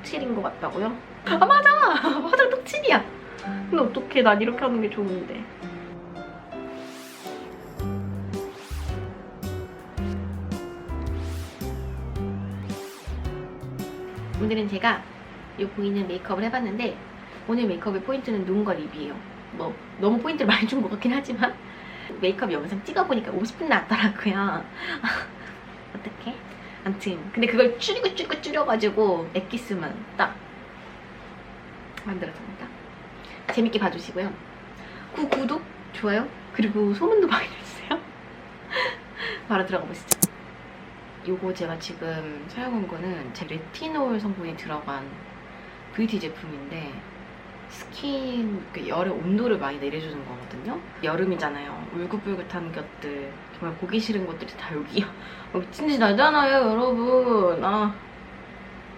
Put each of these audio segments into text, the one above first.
떡칠인 것 같다고요? 아 맞아! 화장 떡칠이야! 근데 어떡해 난 이렇게 하는 게 좋은데 오늘은 제가 이 보이는 메이크업을 해봤는데 오늘 메이크업의 포인트는 눈과 립이에요 뭐 너무 포인트를 많이 준 것 같긴 하지만 메이크업 영상 찍어보니까 50분 나왔더라고요 어떡해? 아무튼 근데 그걸 줄이고 줄이고 줄여가지고 엑기스만 딱 만들었습니다. 재밌게 봐주시고요. 구, 구독, 좋아요. 그리고 소문도 많이 내주세요. 바로 들어가 보시죠. 요거 제가 지금 사용한 거는 제 레티놀 성분이 들어간 뷰티 제품인데 스킨 그 열의 온도를 많이 내려주는 거거든요. 여름이잖아요. 울긋불긋한 것들 정말 보기 싫은 것들이 다 여기요. 여기 진지 나잖아요, 여러분. 아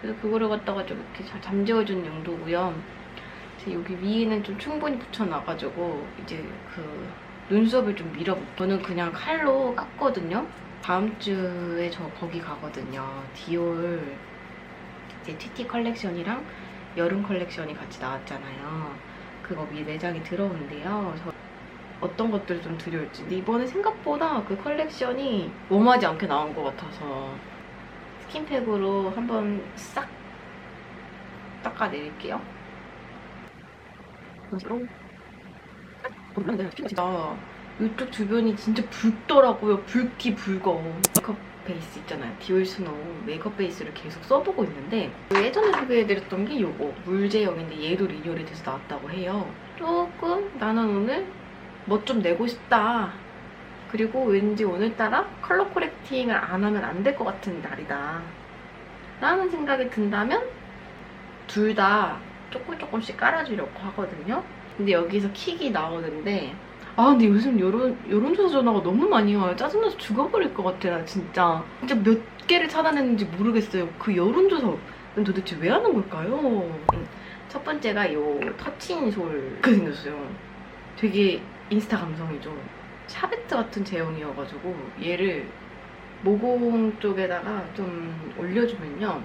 그래서 그거를 갖다가 좀 이렇게 잘 잠재워주는 용도고요. 여기 위에는 좀 충분히 붙여놔가지고 이제 그 눈썹을 좀 밀어볼게요. 저는 그냥 칼로 깎거든요. 다음 주에 저 거기 가거든요. 디올 이제 TT 컬렉션이랑 여름 컬렉션이 같이 나왔잖아요. 그거 미 매장에 들어오는데요. 저 어떤 것들을 좀 드려올지. 근데 이번에 생각보다 그 컬렉션이 웜하지 않게 나온 것 같아서 스킨팩으로 한번 싹 닦아내릴게요. 진짜 이쪽 주변이 진짜 붉더라고요. 붉기 붉어. 메이크업 베이스 있잖아요. 디올 스노우 메이크업 베이스를 계속 써보고 있는데 예전에 소개해드렸던 게 이거 물제형인데 얘도 리뉴얼이 돼서 나왔다고 해요. 조금 나는 오늘 멋 좀 내고 싶다. 그리고 왠지 오늘따라 컬러 코렉팅을 안 하면 안 될 것 같은 날이다. 라는 생각이 든다면 둘 다 조금 조금씩 깔아주려고 하거든요. 근데 여기서 킥이 나오는데 아 근데 요즘 여론, 여론조사 전화가 너무 많이 와요. 짜증나서 죽어버릴 것 같아 나 진짜. 진짜 몇 개를 찾아냈는지 모르겠어요. 그 여론조사는 도대체 왜 하는 걸까요? 음, 첫 번째가 요 터치인 솔 그 생겼어요. 되게 인스타 감성이죠. 샤베트 같은 제형이어가지고 얘를 모공 쪽에다가 좀 올려주면요.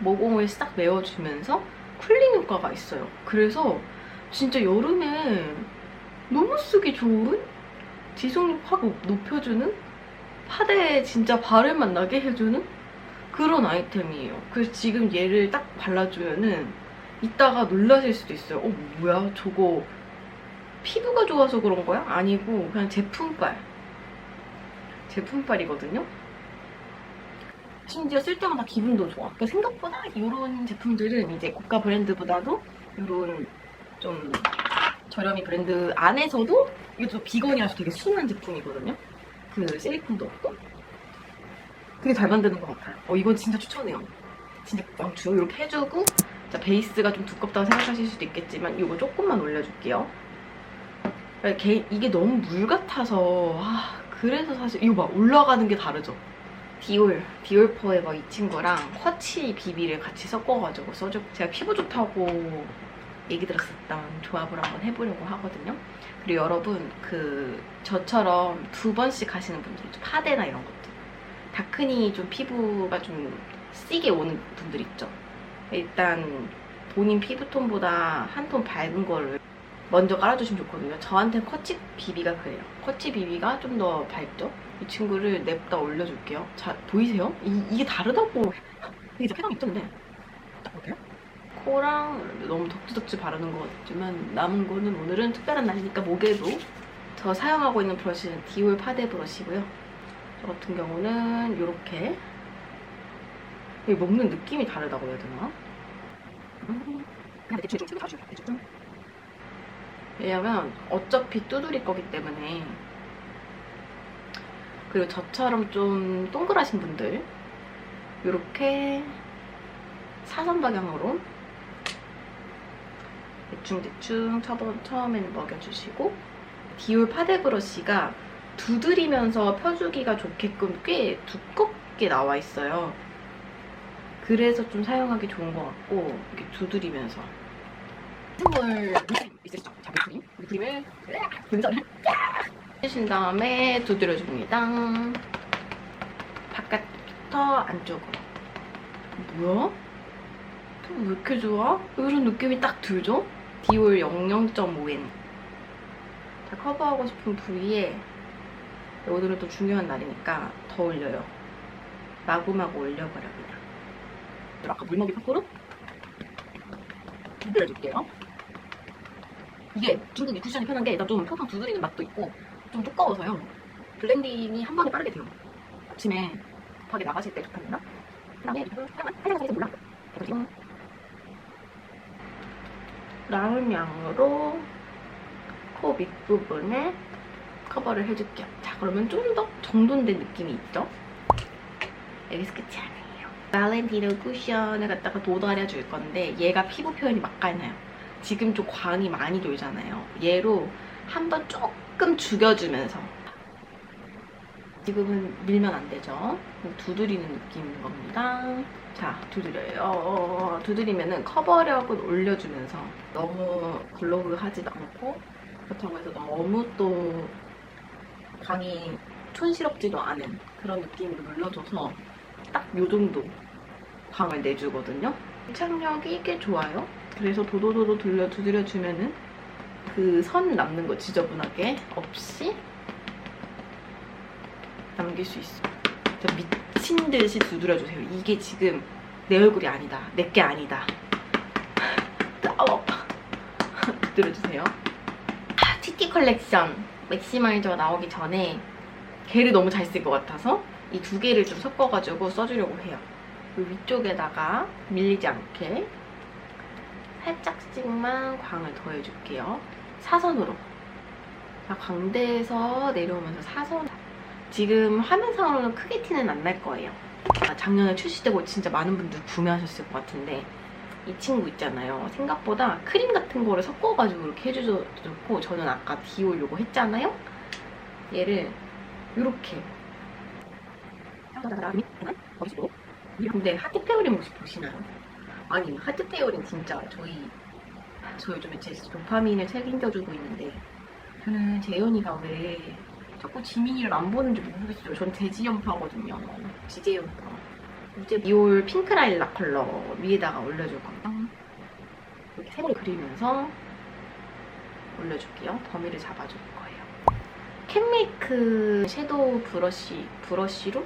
모공을 싹 메워주면서 쿨링 효과가 있어요. 그래서 진짜 여름에 너무 쓰기 좋은 지속력 확 높여주는 파데에 진짜 바를만 나게 해주는 그런 아이템이에요. 그래서 지금 얘를 딱 발라주면은 이따가 놀라실 수도 있어요. 어 뭐야 저거 피부가 좋아서 그런 거야? 아니고 그냥 제품빨 제품빨이거든요. 심지어 쓸 때마다 기분도 좋아. 그러니까 생각보다 이런 제품들은 이제 고가 브랜드보다도 이런 좀 저렴이 브랜드 안에서도 또 비건이라서 되게 순한 제품이거든요. 그 실리콘도 없고 되게 잘 만드는 것 같아요. 어 이건 진짜 추천해요. 진짜 왕추요 이렇게 해주고 자 베이스가 좀 두껍다고 생각하실 수도 있겠지만 이거 조금만 올려줄게요. 이게, 이게 너무 물 같아서 아 그래서 사실 이거 봐 올라가는 게 다르죠. 디올, 디올 포에버 이 친구랑 쿼치 비비를 같이 섞어가지고 써줘. 제가 피부 좋다고 얘기 들었었던 조합을 한번 해보려고 하거든요. 그리고 여러분 그 저처럼 두 번씩 하시는 분들 있죠. 파데나 이런 것들. 다크니 좀 피부가 좀 쓰게 오는 분들 있죠. 일단 본인 피부톤보다 한 톤 밝은 거를 먼저 깔아주시면 좋거든요. 저한테 쿼치 비비가 그래요. 쿼치 비비가 좀 더 밝죠? 이 친구를 냅다 올려줄게요. 자, 보이세요? 이, 이게 다르다고. 이게 쾌감이 있던데. 딱 볼게요. 코랑 너무 덕지덕지 바르는 것 같지만 남은 거는 오늘은 특별한 날이니까 목에도 저 사용하고 있는 브러쉬는 디올 파데 브러쉬고요. 저 같은 경우는 이렇게 먹는 느낌이 다르다고 해야 되나? 왜냐면 어차피 두드릴 거기 때문에 그리고 저처럼 좀 동그라신 분들 이렇게 사선 방향으로 대충대충 처음, 처음에는 먹여주시고 디올 파데 브러쉬가 두드리면서 펴주기가 좋게끔 꽤 두껍게 나와 있어요. 그래서 좀 사용하기 좋은 것 같고 이렇게 두드리면서 선물 있으시죠? 자, 물크림. 물크림을 분전을 해주신 다음에 두드려줍니다. 바깥부터 안쪽으로. 뭐야? 왜 이렇게 좋아? 이런 느낌이 딱 들죠? 디올 00.5N 자, 커버하고 싶은 부위에 오늘은 또 중요한 날이니까 더 올려요. 마구마구 올려버려 그냥. 아까 물먹이 파코로 두드려줄게요. 이게 중국이 쿠션이 편한 게 일단 좀 평상 두드리는 맛도 있고 좀 두꺼워서요. 블렌딩이 한 번에 빠르게 돼요. 아침에 급하게 나가실 때 좋답니다. 그 다음에 살짝만 살짝 해서 몰라. 그리고 나은 양으로 코 밑부분에 커버를 해줄게요. 자, 그러면 좀 더 정돈된 느낌이 있죠? 여기서 끝이 아니에요. 발렌티노 쿠션을 갖다가 도달해 줄 건데 얘가 피부 표현이 막가나요. 지금 좀 광이 많이 돌잖아요. 얘로 한번 조금 죽여주면서 지금은 밀면 안 되죠. 두드리는 느낌인 겁니다. 자, 두드려요. 두드리면은 커버력을 올려주면서 너무 글로우하지도 않고 그렇다고 해서 너무 또 광이 촌스럽지도 않은 그런 느낌으로 눌러줘서 딱 요 정도 광을 내주거든요. 착력이 꽤 좋아요. 그래서 도도도도 들려 두드려주면은 그 선 남는 거 지저분하게 없이 남길 수 있어. 미친 듯이 두드려주세요. 이게 지금 내 얼굴이 아니다. 내게 아니다. 따워. 두드려주세요. 아, TT 컬렉션 맥시마이저가 나오기 전에 걔를 너무 잘 쓸 것 같아서 이 두 개를 좀 섞어가지고 써주려고 해요. 이 위쪽에다가 밀리지 않게 살짝씩만 광을 더해줄게요. 사선으로. 자, 광대에서 내려오면서 사선. 지금 화면 상으로는 크게 티는 안 날 거예요. 아, 작년에 출시되고 진짜 많은 분들 구매하셨을 것 같은데 이 친구 있잖아요. 생각보다 크림 같은 거를 섞어가지고 이렇게 해줘도 좋고 저는 아까 디올 요거 했잖아요. 얘를 이렇게 근데 하트 페어링 모습 보시나요? 아니 하트 페어링 진짜 저희 저 요즘에 제 도파민을 책임져주고 있는데 저는 재현이가 왜 자꾸 지민이를 안 보는지 모르겠어요. 전 돼지 연파거든요. 지제 연파. 이제 비올 핑크 라일락 컬러 위에다가 올려줄 겁니다. 이렇게 세모를 그리면서 올려줄게요. 범위를 잡아줄 거예요. 캔메이크 섀도우 브러쉬, 브러쉬로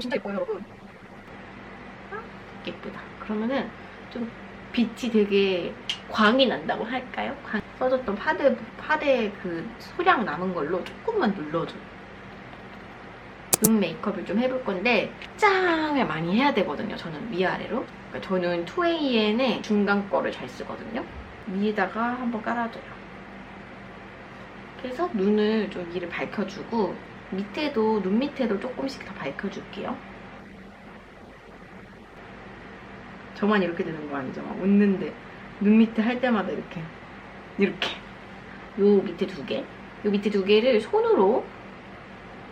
진짜 예뻐요, 여러분. 아, 예쁘다. 그러면은 좀 빛이 되게 광이 난다고 할까요? 광 써줬던 파데, 파데 그 소량 남은 걸로 조금만 눌러줘. 눈 메이크업을 좀 해볼 건데 짱을 많이 해야 되거든요. 저는 위아래로. 그러니까 저는 2AN의 중간 거를 잘 쓰거든요. 위에다가 한번 깔아줘요. 그래서 눈을 좀 위를 밝혀주고 밑에도 눈 밑에도 조금씩 더 밝혀줄게요. 저만 이렇게 되는 거 아니죠? 막 웃는데 눈 밑에 할 때마다 이렇게 이렇게 요 밑에 두 개, 요 밑에 두 개를 손으로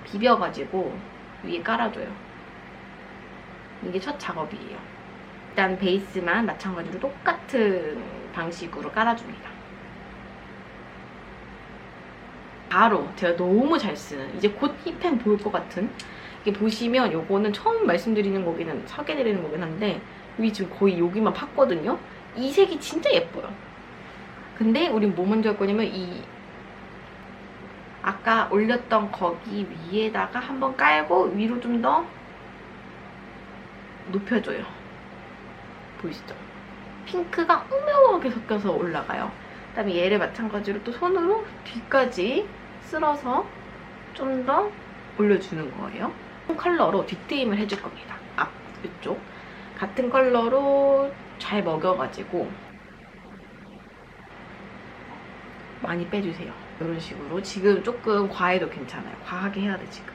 비벼가지고 위에 깔아줘요. 이게 첫 작업이에요. 일단 베이스만 마찬가지로 똑같은 방식으로 깔아줍니다. 바로 제가 너무 잘 쓰는 이제 곧 힙행 볼것 같은 이게 보시면 요거는 처음 말씀드리는 거기는 소개드리는 거긴 한데 여기 지금 거의 여기만 팠거든요. 이 색이 진짜 예뻐요. 근데 우린 뭐 먼저 할 거냐면 이 아까 올렸던 거기 위에다가 한번 깔고 위로 좀 더 높여줘요. 보이시죠? 핑크가 오묘하게 섞여서 올라가요. 그 다음에 얘를 마찬가지로 또 손으로 뒤까지 쓸어서 좀 더 올려주는 거예요. 컬러로 뒷트임을 해줄 겁니다. 앞, 이쪽. 같은 컬러로 잘 먹여가지고 많이 빼주세요. 이런 식으로. 지금 조금 과해도 괜찮아요. 과하게 해야 돼, 지금.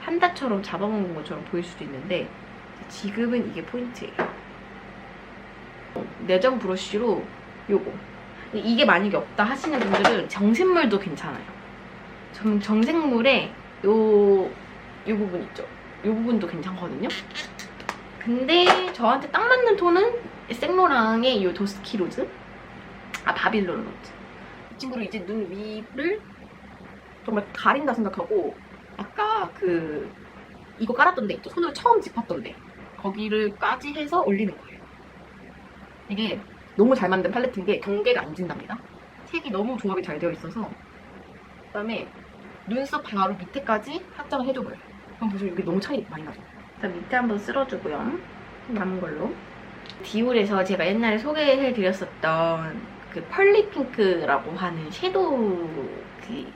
한다처럼 잡아먹는 것처럼 보일 수도 있는데 지금은 이게 포인트예요. 내전 브러쉬로 요거. 이게 만약에 없다 하시는 분들은 정샘물도 괜찮아요. 정, 정색물에 요, 요 부분 있죠? 요 부분도 괜찮거든요? 근데 저한테 딱 맞는 톤은 생로랑의 요 도스키 로즈 아 바빌론 로즈 이 친구를 이제 눈 위를 정말 가린다 생각하고 아까 그 이거 깔았던 데 있죠? 손으로 처음 짚었던 데. 거기를까지 해서 올리는 거예요. 이게 너무 잘 만든 팔레트인 게 경계가 안 진답니다. 색이 너무 조합이 잘 되어 있어서 그다음에 눈썹 바로 밑에까지 확장을 해줘버려요. 그럼 보시면 이게 너무 차이 많이 나죠. 일단 밑에 한번 쓸어주고요. 남은 걸로. 디올에서 제가 옛날에 소개해드렸었던 그 펄리 핑크라고 하는 섀도우 그,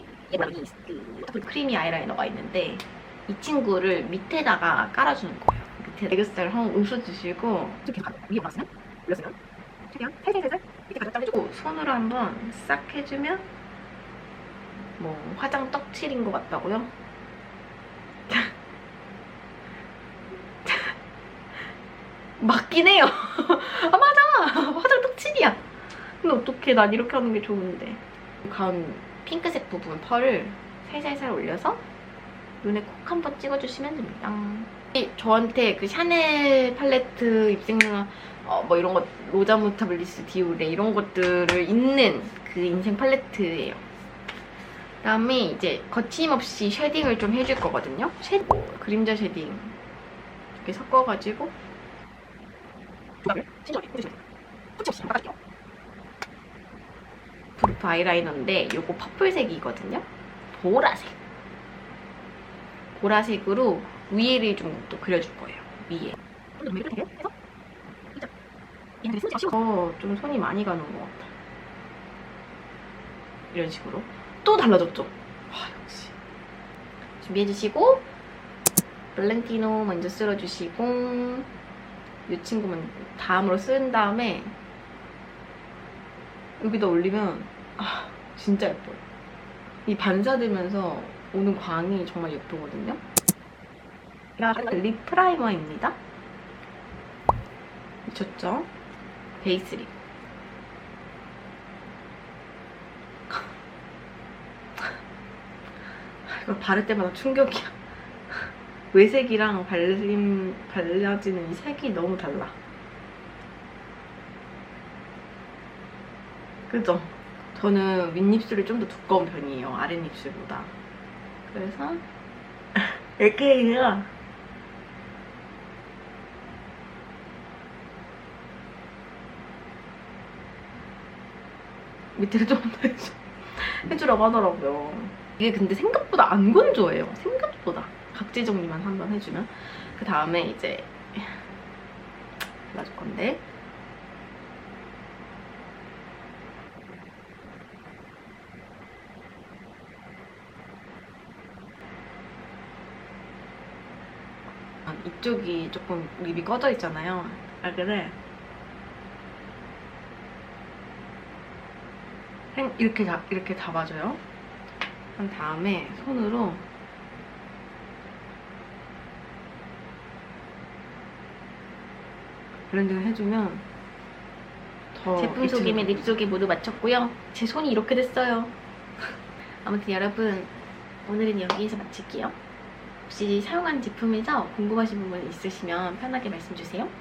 그 크리미 아이라이너가 있는데 이 친구를 밑에다가 깔아주는 거예요. 밑에 애교살 한번 웃어주시고 이렇게. 위에 봤으면 올렸으면 최대한 살살살살 밑에 가볍게 해주고 손으로 한번 싹 해주면 뭐 화장 떡칠인 것 같다고요? 맞긴 해요. 아 맞아. 화장 떡칠이야. 근데 어떻게 난 이렇게 하는 게 좋은데. 가운 핑크색 부분 펄을 살살살 올려서 눈에 콕 한 번 찍어주시면 됩니다. 이 저한테 그 샤넬 팔레트 입생루나 어, 뭐 이런 것 로자무타블리스 디올레 이런 것들을 있는 그 인생 팔레트예요. 그다음에 이제 거침없이 쉐딩을 좀 해줄 거거든요. 쉐 그림자 쉐딩 이렇게 섞어가지고 브루프 아이라이너인데 요거 퍼플색이거든요. 보라색. 보라색으로 위에를 좀 또 그려줄 거예요. 위에. 어, 좀 손이 많이 가는 것 같아. 이런 식으로. 또 달라졌죠? 와, 역시. 준비해주시고, 블렌티노 먼저 쓸어주시고, 이 친구만 다음으로 쓴 다음에, 여기다 올리면, 아, 진짜 예뻐요. 이 반사되면서 오는 광이 정말 예쁘거든요. 립 프라이머입니다. 미쳤죠? 베이스 립. 이거 바를 때마다 충격이야. 외색이랑 발림, 발라지는 이 색이 너무 달라. 그죠? 저는 윗입술이 좀 더 두꺼운 편이에요. 아랫입술보다. 그래서 이렇게 해요. 밑에를 좀 더. 해주라고 하더라고요. 이게 근데 생각보다 안 건조해요. 생각보다. 각질 정리만 한번 해주면. 그 다음에 이제 발라줄 건데. 이쪽이 조금 립이 꺼져 있잖아요. 아 그래. 행- 이렇게 잡 이렇게 잡아줘요. 한 다음에 손으로 블렌딩을 해주면 더 제품 소개 및립 소개 모두 마쳤고요. 제 손이 이렇게 됐어요. 아무튼 여러분 오늘은 여기에서 마칠게요. 혹시 사용한 제품에서 궁금하신 부분 있으시면 편하게 말씀 주세요.